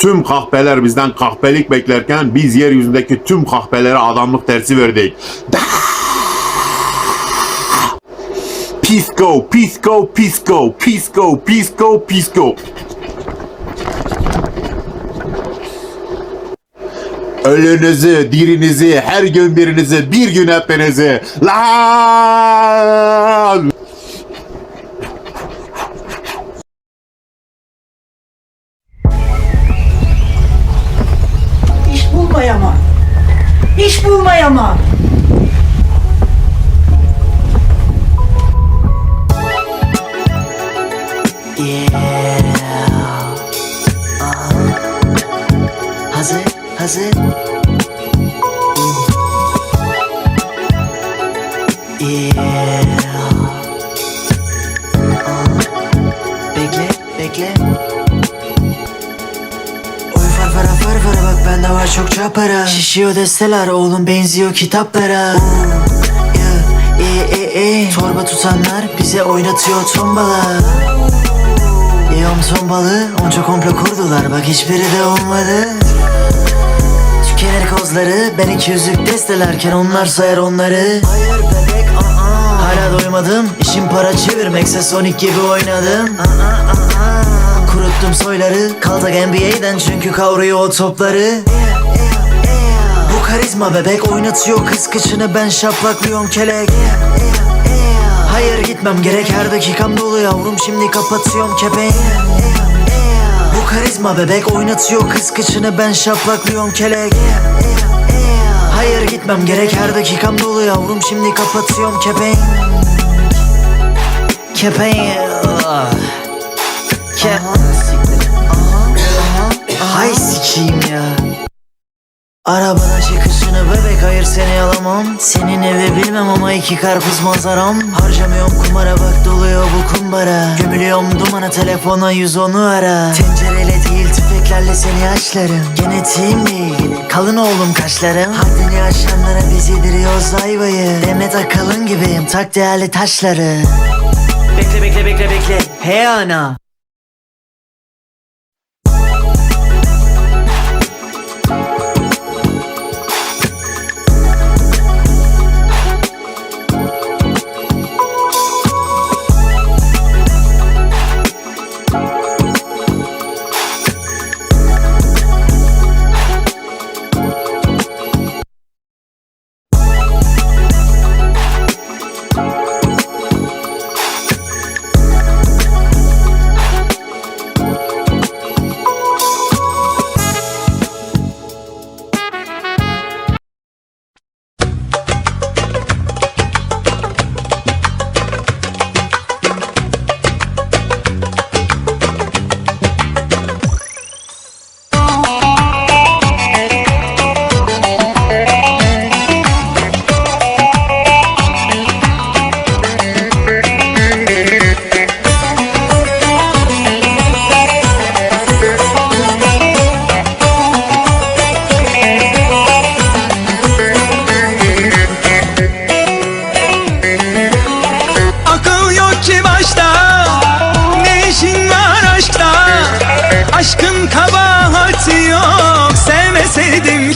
Tüm kahpeler bizden kahpelik beklerken biz yeryüzündeki tüm kahpelere adamlık dersi verdik. Pisco, pisco, pisco, pisco, pisco, pisco. Ölünüzü, dirinizi, her gün birinizi, bir gün hepinizi. Lan! Bulmayama. İş bulmayama. Hazır, hazır. Yeah. Aa, Bekle, bekle. Çokça para. Şişiyor desteler oğlum benziyor kitaplara. Yeah, e, e, e. Torba tutanlar bize oynatıyor tombala. Yom tombalı onca komplo kurdular. Bak hiçbiri de olmadı. Tükenir kozları ben iki yüzlük destelerken onlar sayar onları. Hayır bebek aa Hala doymadım işim para çevirmekse Sonic gibi oynadım. Kuruttum soyları Kaltak NBA'den çünkü kavruyor o topları. Bu karizma bebek oynatıyor kız kıçını ben şaplaklıyorum kelek. Hayır gitmem gerek her dakikam dolu yavrum şimdi kapatıyorum kepeği. Bu karizma bebek oynatıyor kız kıçını ben şaplaklıyorum kelek. Hayır gitmem gerek her dakikam dolu yavrum şimdi kapatıyorum kepeği. Kepeği ah. Ke Hay sikiyim ya Arabana çıkışını bebek hayır seni alamam. Senin evi bilmem ama iki karpuz manzaram. Harcamıyorum kumara bak doluyor bu kumbara. Gömülüyorum dumana telefona 110'u ara. Tencereyle değil tüfeklerle seni açlarım. Genetiğimle ilgili kalın oğlum kaşlarım. Haddini aşanlara biz yediriyoruz ayvayı. Demet Akalın gibiyim tak değerli taşları. Bekle bekle bekle bekle. Hey ana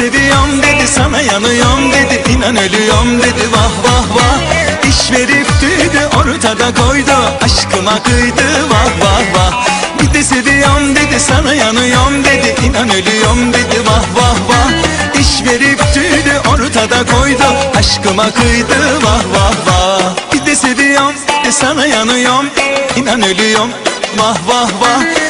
seviyorum dedi sana yanıyorum dedi inan ölüyorum dedi vah vah vah. İş verip tüydü ortada koydu Aşkıma kıydı vah vah vah. Bir de seviyorum dedi sana yanıyorum dedi inan ölüyorum dedi vah vah vah. İş verip ortada ortada koydu Aşkıma kıydı vah vah vah. Bir de seviyorum de sana yanıyorum İnan ölüyorum vah vah vah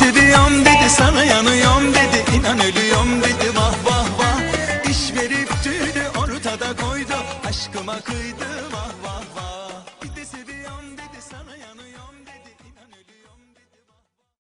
Kıydıma ah. kıydıma